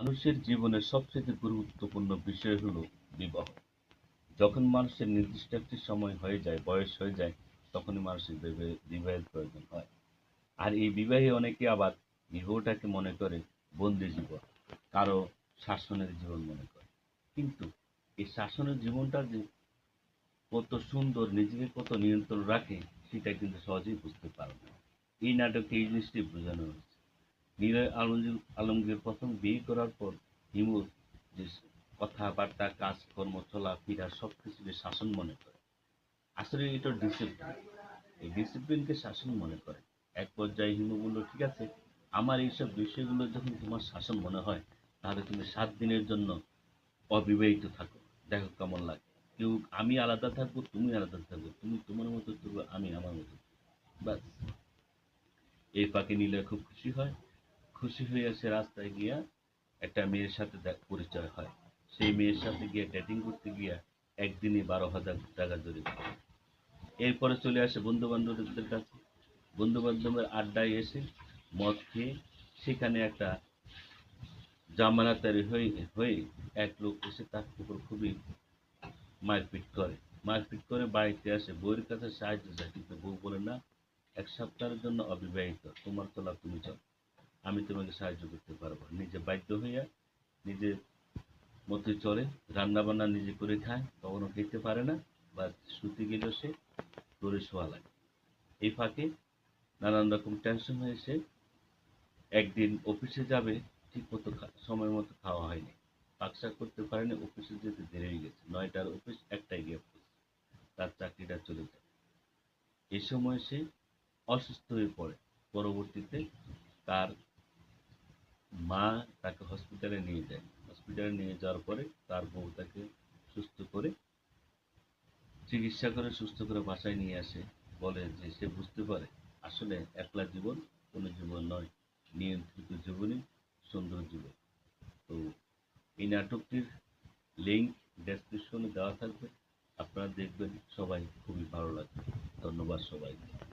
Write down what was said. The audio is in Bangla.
মানুষের জীবনের সবচেয়ে গুরুত্বপূর্ণ বিষয় হলো বিবাহ। যখন মানুষের নির্দিষ্ট একটি সময় হয়ে যায়, বয়স হয়ে যায়, তখনই মানুষের বিবাহের প্রয়োজন হয়। আর এই বিবাহে অনেকে আবার বিবাহটাকে মনে করে বন্দি জীবন, কারও শাসনের জীবন মনে করে। কিন্তু এই শাসনের জীবনটা যে কত সুন্দর, নিজেকে কত নিয়ন্ত্রণ রাখে, সেটা কিন্তু সহজেই বুঝতে পারে না। এই নাটকে এই জিনিসটি বোঝানো হয়েছে। নিলয় আলমগীর প্রথম বিয়ে করার পর হিমুর যে কথাবার্তা, কাজকর্ম, চলাফেরা সব কিছুকে শাসন মনে করে। আসলে এটা ডিসিপ্লিন এই ডিসিপ্লিনকে শাসন মনে করে। এক পর্যায়ে হিমু বলল, ঠিক আছে, আমার এইসব বিষয়গুলো যখন তোমার শাসন মনে হয়, তাহলে তুমি সাত দিনের জন্য অবিবাহিত থাকো। দেখো কেমন লাগে। কেউ আমি আলাদা থাকব, তুমি আলাদা থাকব। তুমি তোমার মতো করব আমি আমার মতো বাস এই ফাঁকে নিলে খুব খুশি হয়। খুশি হয়ে সে রাস্তায় গিয়া একটা মেয়ের সাথে পরিচয় হয়। সেই মেয়ের সাথে গিয়ে ডেটিং করতে গিয়া একদিনই বারো হাজার টাকা জড়িত এরপরে চলে আসে বন্ধু বান্ধবদের কাছে। বন্ধু বান্ধবের আড্ডায় এসে মদ খেয়ে সেখানে একটা জামানা তৈরি হয়ে হয়ে এক লোক এসে তার উপর খুবই মারপিট করে। মারপিট করে বাড়িতে আসে। বউয়ের কাছে সাহায্য চায়, কিন্তু বউ বলে, না, এক সপ্তাহের জন্য অবিবাহিত। তোমার তোলা তুমি চল। আমি তোমাকে সাহায্য করতে পারব। নিজে বাধ্য হইয়া নিজের মতো চলে রান্না বান্না নিজে করে খায়, কখনো খেতে পারে না, বা শুতে গেলেও সে দৌড়ে শোয়া লাগে এই ফাঁকে নানান রকম টেনশন হয়েছে একদিন অফিসে যাবে, ঠিক মতো সময় মতো খাওয়া হয়নি পাকশাক করতে পারেনি অফিসে যেতে দেরি হয়ে গেছে নয়টার অফিস একটাই গিয়ে। তার চাকরিটা চলে যায় এই সময় সে অসুস্থ হয়ে পড়ে পরবর্তীতে তার মা তাকে হসপিটালে নিয়ে যায়। হসপিটালে নিয়ে যাওয়ার পরে তার বউ তাকে সুস্থ করে, চিকিৎসা করে, সুস্থ করে বাসায় নিয়ে আসে। বলে যে সে বুঝতে পারে, আসলে একলা জীবন কোনো জীবন নয়, নিয়ন্ত্রিত জীবনই সুন্দর জীবন। তো এই নাটকটির লিঙ্ক ডেসক্রিপশনে দেওয়া থাকবে। আপনারা দেখবেন, সবাই খুবই ভালো লাগবে। ধন্যবাদ সবাইকে।